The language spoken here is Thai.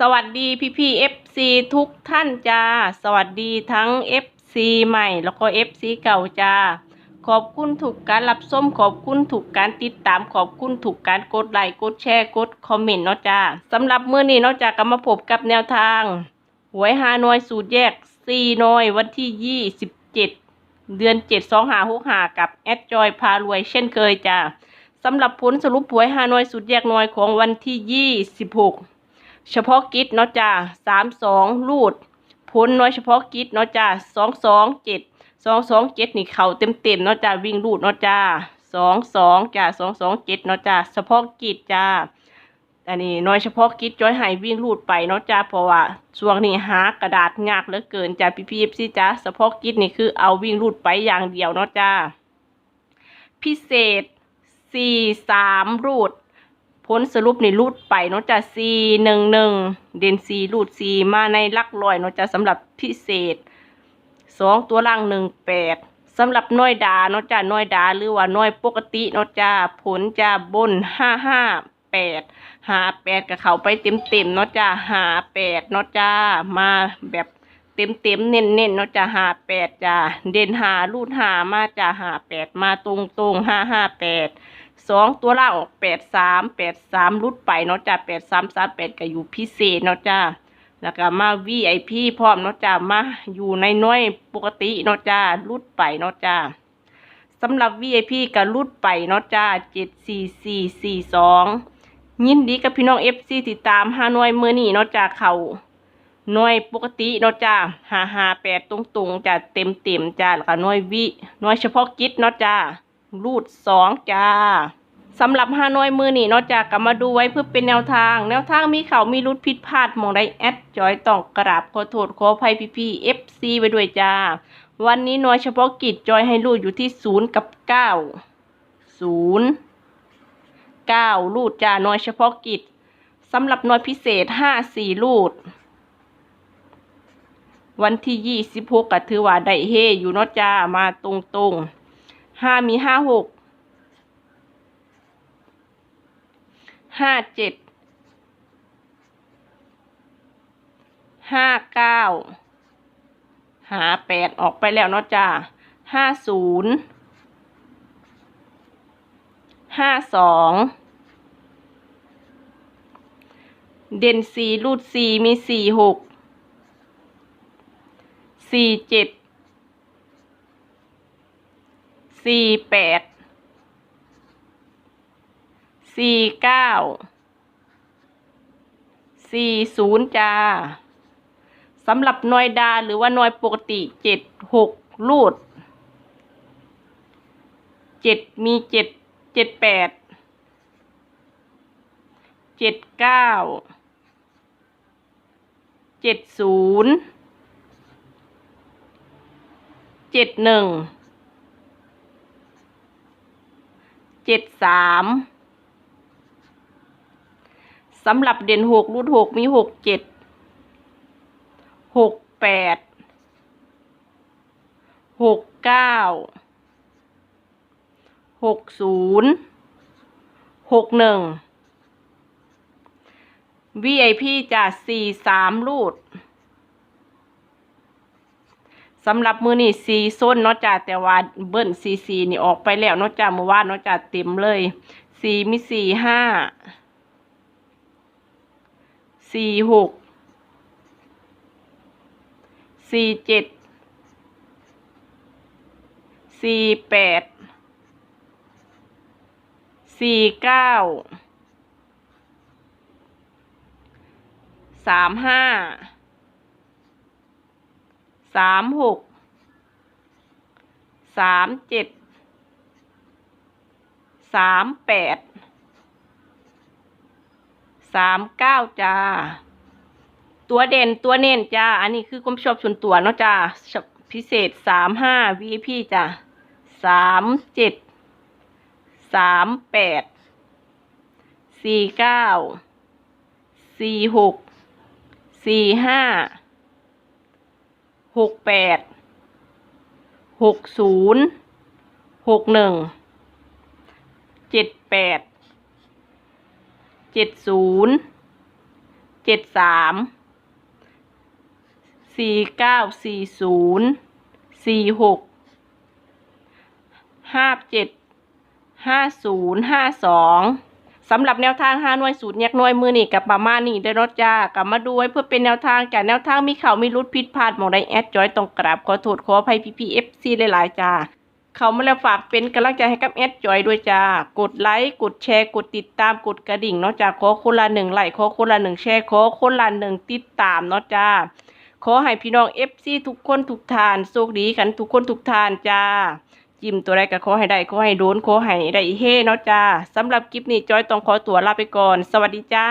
สวัสดีพี่พี่เอฟซีทุกท่านจ้า สวัสดีทั้ง FC ใหม่แล้วก็ FC เก่าจ้า ขอบคุณถูกการรับส้มขอบคุณถูกการติดตามขอบคุณถูกการกดไลค์กดแชร์กดคอมเมนต์เนาะจ้าสำหรับเมื้อนี้เนาะจ้าก็มาพบกับแนวทาง หวยฮานอยสูตรแยก4น้อยวันที่27เดือน7 2 5 6 5กับแอดจอยพารวยเช่นเคยจ้าสำหรับผลสรุปหวยฮานอยสูตรแยกน้อยของวันที่26 เฉพาะกิจเนาะจ้าสามสองรูดพ้นน้อยเฉพาะกิจเนาะจ้าสองสองเจ็ดสองสองเจ็ดนี่เข่าเต็มเต็มเนาะจ้าวิ่งรูดเนาะจ้าสองสองจ้าสองสองเจ็ดเนาะจ้าเฉพาะกิจจ้าอันนี้น้อยเฉพาะกิจจ้อยหายวิ่งรูดไปเนาะจ้าเพราะว่าช่วงนี้หากระดาษยากเหลือเกินจ้าพี่พีเอฟซีจ้าเฉพาะกิจนี่คือเอาวิ่งรูดไปอย่างเดียวเนาะจ้าพิเศษสี่สามรูด ผลสรุปนี่รูดไปเนาะจ้ะสี่หนึ่งหนึ่งเด่นสี่รูดสี่มาในลักร้อยเนาะจ้ะสำหรับพิเศษสองตัวล่างหนึ่งแปดสำหรับน้อยดาเนาะจ้ะน้อยดาหรือว่าน้อยปกติเนาะจ้ะผลจะบนห้าห้าแปดหาแปดกับเขาไปเต็มเต็มเนาะจ้ะหาแปดเนาะจ้ะมาแบบเต็มเต็มเน้นเน้นเนาะจ้ะหาแปดจ้ะเด่นหารูดหามาจ้ะหาแปดมาตรงตรงห้าห้าแปด สองตัวล่างออกแปดสามแปดสามรุดไปเนาะจ้าแปดสามสามแปดก็อยู่พิเศษเนาะจ้าแล้วก็มาวีไอพีพร้อมเนาะจ้ามาอยู่ในน้อยปกติเนาะจ้ารุดไปเนาะจ้าสำหรับ VIP ก็รุดไปเนาะจ้าเจ็ดสี่สี่สี่สองยินดีกับพี่น้องเอฟซีติดตามห้าน่วยเมื่อนี่เนาะจ้าเขาหน่วยปกติเนาะจ้าหาหาแปดตรงๆจ้าเต็มเต็มจ้าแล้วก็หน่วยวิหน่วยเฉพาะกิจเนาะจ้า รูดสองจ้าสำหรับฮานอยมือนี่นอกจากกลับมาดูไว้เพื่อเป็นแนวทาง แนวทางมีเขามีรุดผิดพลาดมองได้แอดจอยต้องกราบขอโทษขออภัยพี่พี่เอฟซีไปด้วยจ้า วันนี้น่วยเฉพาะกิจจอยให้รูดอยู่ที่ศูนย์กับเก้าศูนย์เก้ารูดจ้าน่วยเฉพาะกิจสำหรับน่วยพิเศษห้าสี่รูด วันที่ยี่สิบหกก็ถือว่าได้เฮอยู่นาะจ้ามาตรงตรงๆ ห้ามีห้าหกห้าเจ็ดห้าเก้าหาแปดออกไปแล้วเนาะจ้าห้าศูนย์ห้าสองเด่นสี่รูดสี่มีสี่หกสี่เจ็ด สี่แปด สี่เก้า สี่ศูนย์จ้าสำหรับหน่วยดาหรือว่าหน่วยปกติเจ็ดหกรูดเจ็ดมีเจ็ดเจ็ดแปด เจ็ดเก้า เจ็ดศูนย์ เจ็ดหนึ่ง เจ็ดสามสำหรับเด่นหกรูดหกมีหกเจ็ดหกแปดหกเก้าหกศูนย์หกหนึ่ง VIP จะสี่สามรูด สำหรับมือนี่ซีส้นเนาะจ้าแต่ว่าเบิ้ลซีซีนี่ออกไปแล้วเนาะจ้าเมื่อวานเนาะจ้าเต็มเลยซีมีสี่ห้าสี่หกสี่เจ็ดสี่แปดสี่เก้าสามห้า สามหกสามเจ็ดสามแปดสามเก้าจ้า ตัวเด่นตัวเน้นจ้า อันนี้คือความชอบส่วนตัวเนาะจ้า พิเศษสามห้า VIP จ้าสามเจ็ดสามแปดสี่เก้าสี่หกสี่ห้า หกแปดหกศูนย์หกหนึ่งเจ็ดแปดเจ็ดศูนย์เจ็ดสามสี่เก้าสี่ศูนย์สี่หกห้าเจ็ดห้าศูนย์ห้าสอง สำหรับแนวทางห้าหน่วยสูตรแยกหน่วยมือนี่กับประมาณนี้ได้รถจ้ากลับมาดูไว้เพื่อเป็นแนวทางจากแนวทางมีข่าวมีรุดผิดพลาดมองใดแอดจอยต้องกราบขอโทษขออภัยพีพีเอฟซีหลายๆจ้าเขามาแล้วฝากเป็นกำลังใจให้กับแอดจอยด้วยจ้ากดไลค์กดแชร์กดติดตามกดกระดิ่งเนาะจ้าขอคนละหนึ่งไลค์ขอคนละหนึ่งแชร์ขอคนละหนึ่งติดตามเนาะจ้าขอให้พี่น้องเอฟซีทุกคนทุกทานโชคดีกันทุกคนทุกทานจ้า จิ้มตัวใดก็ขอให้ได้ขอให้โดนขอให้ได้เฮเนาะจ้าสำหรับคลิปนี้จอยต้องขอตัวลาไปก่อน สวัสดีจ้า